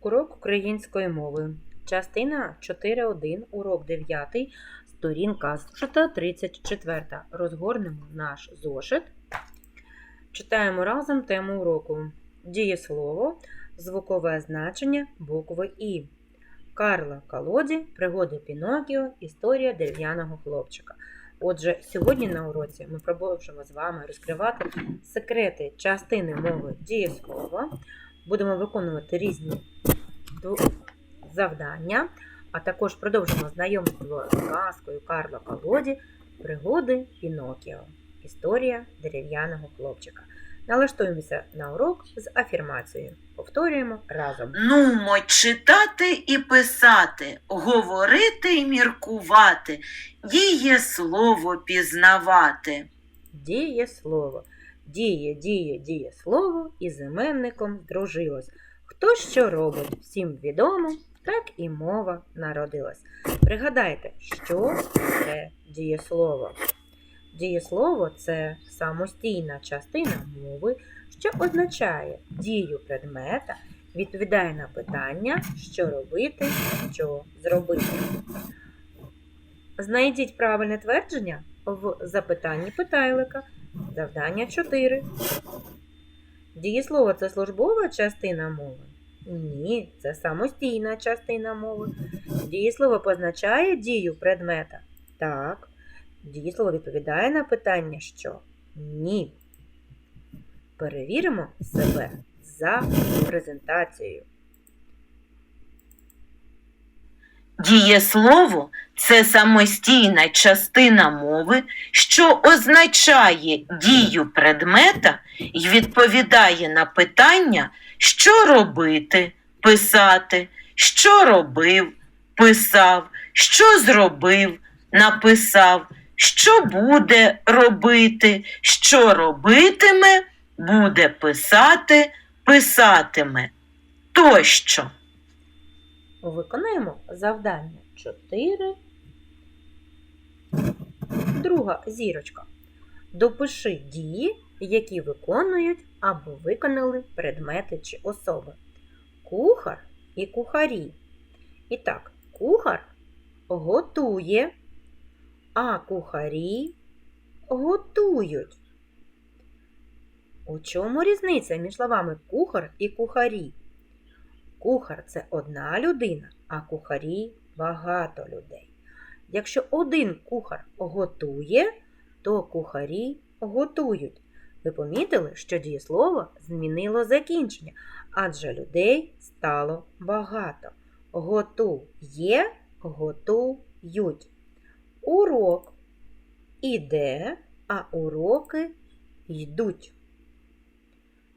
Урок української мови. Частина 4.1, урок 9, сторінка зошита 34. Розгорнемо наш зошит. Читаємо разом тему уроку. Дієслово, звукове значення букви І. Карла Колоді, пригоди Пінокіо, історія дерев'яного хлопчика. Отже, сьогодні на уроці ми продовжимо з вами розкривати секрети частини мови дієслова. Будемо виконувати різні завдання, а також продовжимо знайомство з казкою Карла Колоді, пригоди Пінокіо, історія дерев'яного хлопчика. Налаштуємося на урок з афірмацією. Повторюємо разом. Нумо читати і писати, говорити і міркувати, діє слово пізнавати. Діє слово. Діє, діє, діє слово і з іменником здружилось. Хто що робить, всім відомо, так і мова народилась. Пригадайте, що це дієслово. Дієслово це самостійна частина мови, що означає дію предмета, відповідає на питання, що робити, що зробити. Знайдіть правильне твердження в запитанні питайлика. Завдання 4. Дієслово це службова частина мови? Ні, це самостійна частина мови. Дієслово позначає дію предмета? Так. Дієслово відповідає на питання що? Ні. Перевіримо себе за презентацією. Дієслово це самостійна частина мови, що означає дію предмета і відповідає на питання, що робити, писати, що робив, писав, що зробив, написав, що буде робити, що робитиме, буде писати, писатиме тощо. Виконаємо завдання 4. Друга зірочка. Допиши дії, які виконують або виконали предмети чи особи. Кухар і кухарі. І так, кухар готує, а кухарі готують. У чому різниця між словами кухар і кухарі? Кухар це одна людина, а кухарі багато людей. Якщо один кухар готує, то кухарі готують. Ви помітили, що дієслово змінило закінчення, адже людей стало багато. Готує, готують. Урок іде, а уроки йдуть.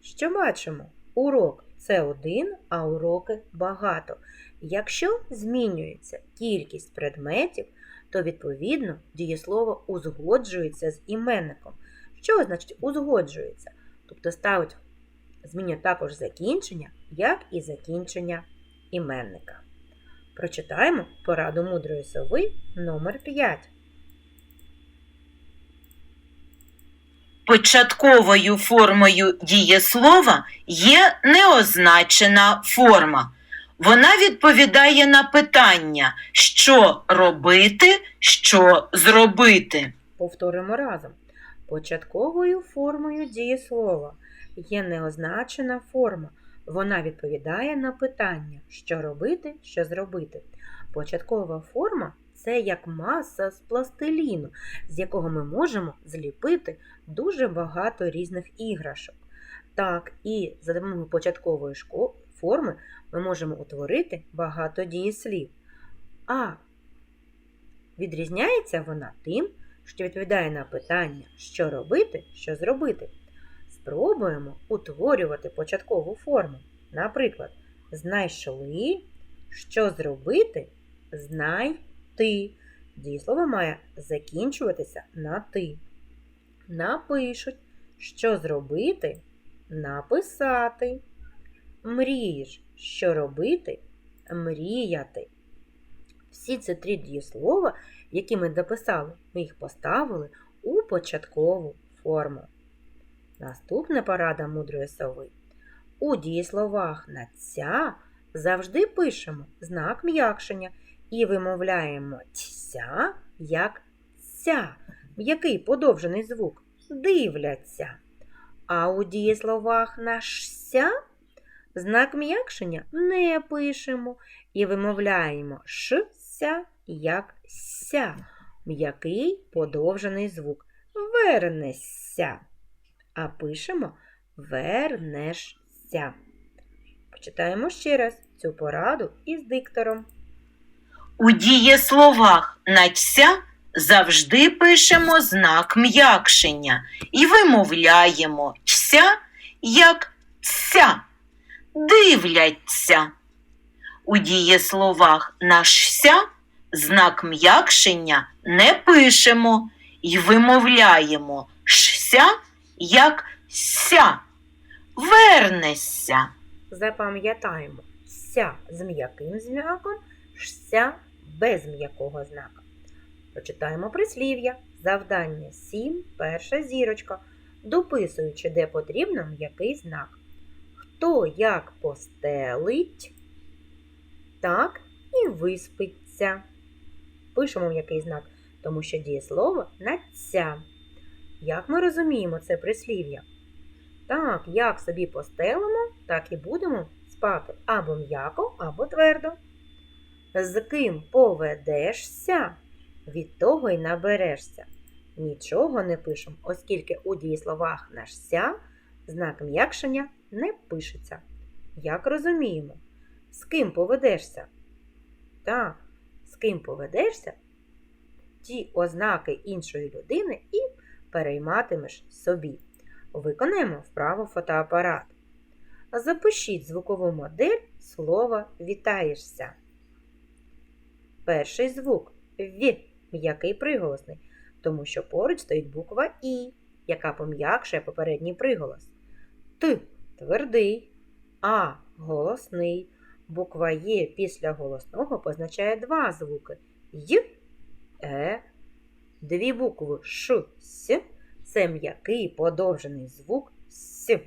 Що бачимо? Урок це один, а уроки багато. Якщо змінюється кількість предметів, то відповідно дієслово узгоджується з іменником. Що значить узгоджується? Тобто ставить змінює також закінчення, як і закінчення іменника. Прочитаємо пораду мудрої сови номер 5. Початковою формою дієслова є неозначена форма. Вона відповідає на питання, що робити, що зробити. Повторимо разом. Початковою формою дієслова є неозначена форма. Вона відповідає на питання, що робити, що зробити. Початкова форма це як маса з пластиліну, з якого ми можемо зліпити дуже багато різних іграшок. Так, і за допомогою початкової форми ми можемо утворити багато дієслів. А відрізняється вона тим, що відповідає на питання, що робити, що зробити. Спробуємо утворювати початкову форму. Наприклад, знайшли, що зробити, знайти. Дієслово має закінчуватися на ти. Напишуть, що зробити, написати. Мрієш, що робити, мріяти. Всі ці три дієслова, які ми дописали, ми їх поставили у початкову форму. Наступна порада мудрої сови. У дієсловах на ця Завжди пишемо знак м'якшення і вимовляємо ця як ця. М'який подовжений звук. Дивляться. А у дієсловах на ся знак м'якшення не пишемо і вимовляємо ш ся як ся. М'який подовжений звук. Вернешся. А пишемо вернешся. Почитаємо ще раз цю пораду із диктором. У дієсловах «надця» завжди пишемо знак м'якшення і вимовляємо «ся» як «ця». Дивляться. У дієсловах «нашся» знак м'якшення не пишемо і вимовляємо «шся» як «ся». Вернешся. Запам'ятаємо ся з м'яким знаком, ся без м'якого знака. Прочитаємо прислів'я. Завдання 7, перша зірочка, дописуючи, де потрібно м'який знак. Хто як постелить, так і виспиться. Пишемо м'який знак, тому що дієслово на ця. Як ми розуміємо це прислів'я? Так, як собі постелимо, так і будемо спати або м'яко, або твердо. З ким поведешся, від того й наберешся. Нічого не пишемо, оскільки у дієсловах наш ся знак м'якшення не пишеться. Як розуміємо, з ким поведешся? Так, з ким поведешся, ті ознаки іншої людини і перейматимеш собі. Виконаємо вправо фотоапарат. Запишіть звукову модель слова вітаєшся. Перший звук В, м'який приголосний, тому що поруч стоїть буква І, яка пом'якшує попередній приголос. Т твердий, А голосний. Буква Є після голосного позначає два звуки Й, Е. Дві букви Ш, С це м'який подовжений звук С.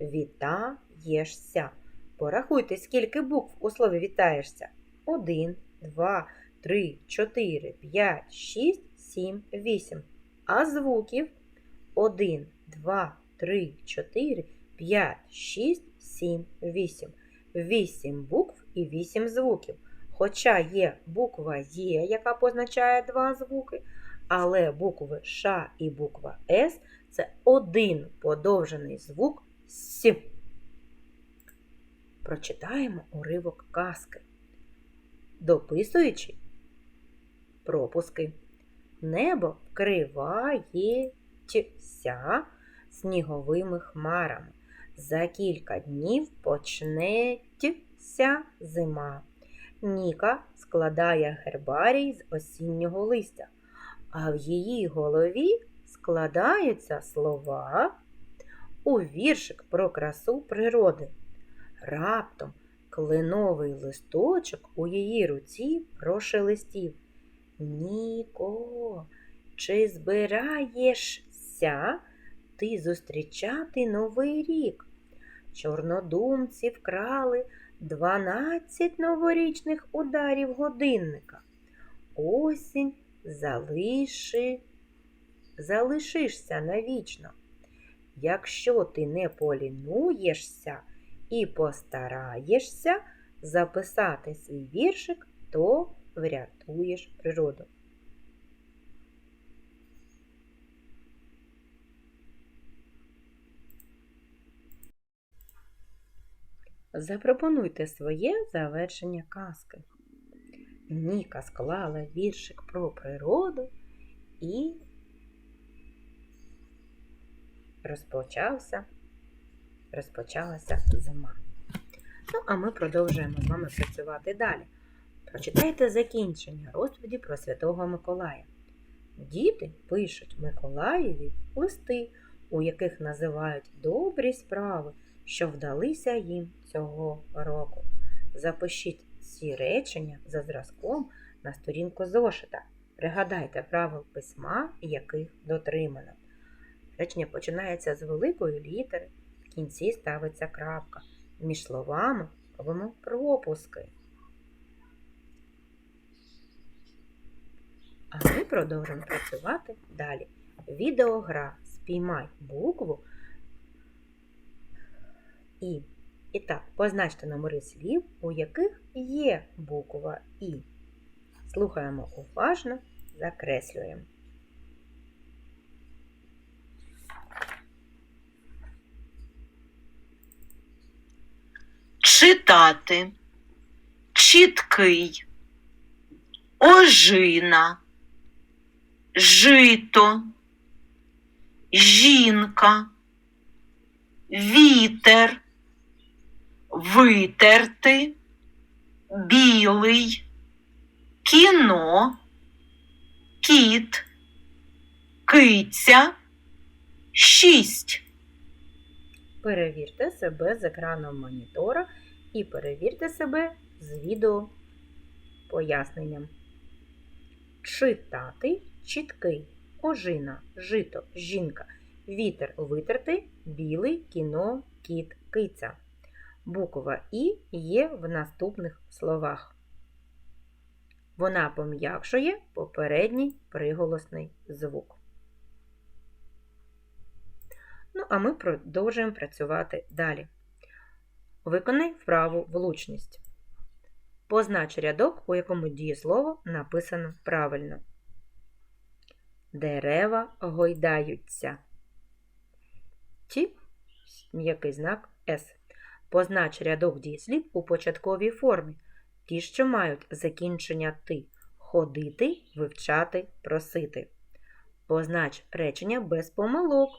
Вітаєшся. Порахуйте, скільки букв у слові вітаєшся. Один, два, три, чотири, п'ять, шість, сім, вісім. А звуків один, два, три, чотири, п'ять, шість, сім, вісім. Вісім букв і вісім звуків. Хоча є буква Є, яка позначає два звуки, але букви Ш і буква С це один подовжений звук С. Прочитаємо уривок казки, дописуючи пропуски. Небо вкривається сніговими хмарами. За кілька днів почнеться зима. Ніка складає гербарій з осіннього листя, а в її голові складаються слова у віршик про красу природи. Раптом кленовий листочок у її руці прошелестів. Ніко, чи збираєшся ти зустрічати новий рік? Чорнодумці вкрали дванадцять новорічних ударів годинника. Осінь залиши, залишишся навічно. Якщо ти не полінуєшся і постараєшся записати свій віршик, то врятуєш природу. Запропонуйте своє завершення казки. Ніка склала віршик про природу і розпочався, розпочалася зима. Ну, а ми продовжуємо з вами працювати далі. Прочитайте закінчення розповіді про Святого Миколая. Діти пишуть Миколаєві листи, у яких називають добрі справи, що вдалися їм цього року. Запишіть ці речення за зразком на сторінку зошита. Пригадайте правил письма, яких дотримано. Речення починається з великої літери, в кінці ставиться крапка. Між словами робимо пропуски. А ми продовжимо працювати далі. Відеогра Спіймай букву і. І так, позначте номери слів, у яких є буква І. Слухаємо уважно, закреслюємо. Читати, чіткий, ожина, жито, жінка, вітер, витерти, білий, кіно, кіт, киця, шість. Перевірте себе з екраном монітора і перевірте себе з відео поясненням. Читати чіткий, ожина, жито, жінка, вітер витерти, білий, кіно, кіт, киця. Буква І є в наступних словах. Вона пом'якшує попередній приголосний звук. Ну, а ми продовжуємо працювати далі. Виконай вправу влучність. Познач рядок, у якому дієслово написано правильно. Дерева гойдаються. Ті м'який знак С. Познач рядок дієслів у початковій формі. Ті, що мають закінчення ти. Ходити, вивчати, просити. Познач речення без помилок.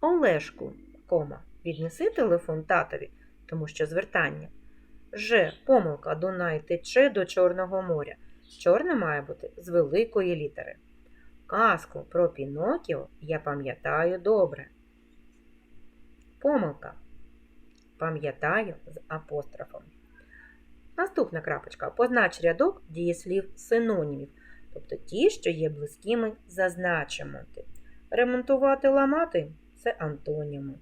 Олешку, кома, віднеси телефон татові, тому що звертання. Ж. Помилка Дунай тече до Чорного моря. Чорне має бути з великої літери. Казку про Пінокіо я пам'ятаю добре. Помилка. Пам'ятаю з апострофом. Наступна крапочка. Познач рядок дієслів синонімів, тобто ті, що є близькими, зазначимо. Ремонтувати, ламати це антоніми.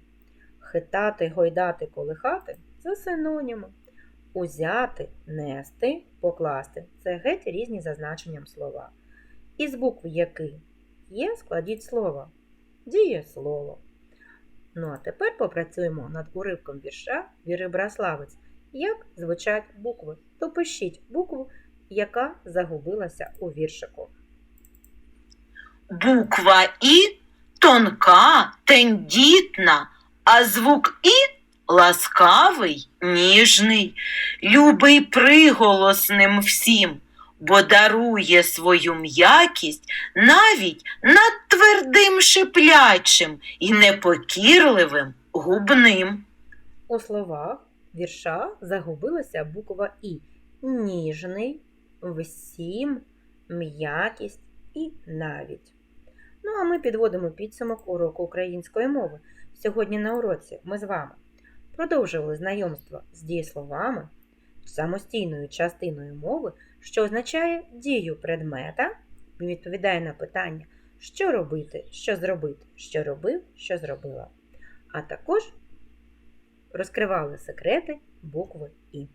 Хитати, гойдати, колихати це синоніми. Узяти, нести, покласти це геть різні за значенням слова. Із букв який є, складіть слово. Дієслово. Ну а тепер попрацюємо над уривком вірша Віри Браславець. Як звучать букви? Допишіть букву, яка загубилася у віршику. Буква І тонка, тендітна, а звук І ласкавий, ніжний, любий приголосним всім, бо дарує свою м'якість навіть над твердим шиплячим і непокірливим губним. У словах вірша загубилася буква І. Ніжний, всім, м'якість і навіть. Ну, а ми підводимо підсумок уроку української мови. Сьогодні на уроці ми з вами продовжували знайомство з дієсловами, самостійною частиною мови, що означає дію предмета і відповідає на питання, що робити, що зробити, що робив, що зробила. А також розкривали секрети букви І.